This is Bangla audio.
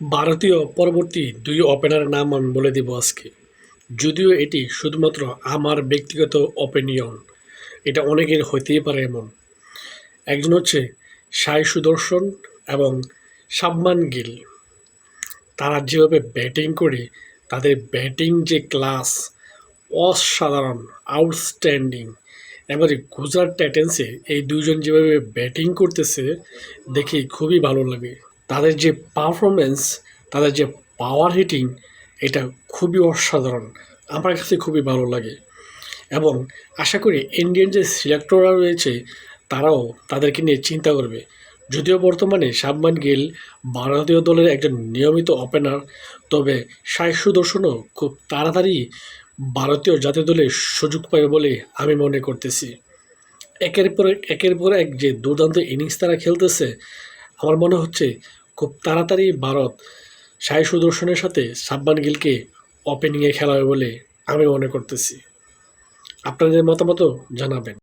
ভারতীয় পরবর্তী দুই ওপেনারের নাম আমি বলে দেব আজকে। যদিও এটি শুধুমাত্র আমার ব্যক্তিগত ওপিনিয়ন এটা অনেকের হইতেই পারে এমন। একজন হচ্ছে সাই সুদর্শন এবং সাবমান গিল। তারা যেভাবে ব্যাটিং করে, তাদের ব্যাটিং যে ক্লাস অসাধারণ আউটস্ট্যান্ডিং এবারে গুজরাট টাইটেন্সে এই দুজন যেভাবে ব্যাটিং করতেছে, দেখে খুবই ভালো লাগে। তাদের যে পারফরমেন্স তাদের যে পাওয়ার হিটিং এটা খুবই অসাধারণ। আমার কাছে খুবই ভালো লাগে। এবং আশা করি ইন্ডিয়ান যে সিলেক্টররা রয়েছে, তারাও তাদেরকে নিয়ে চিন্তা করবে। যদিও বর্তমানে সাবমান গিল ভারতীয় দলের একজন নিয়মিত ওপেনার তবে সাই সুদর্শনও খুব তাড়াতাড়ি ভারতীয় জাতীয় দলে সুযোগ পাবে বলে আমি মনে করতেছি। একের পর একের পর এক যে দুর্দান্ত ইনিংস তারা খেলতেছে আমার মনে হচ্ছে খুব তাড়াতাড়ি ভারত সাই সুদর্শনের সাথে সাব্বান গিলকে ওপেনিংয়ে খেলাবে বলে আমি মনে করতেছি। আপনাদের মতামতও জানাবেন।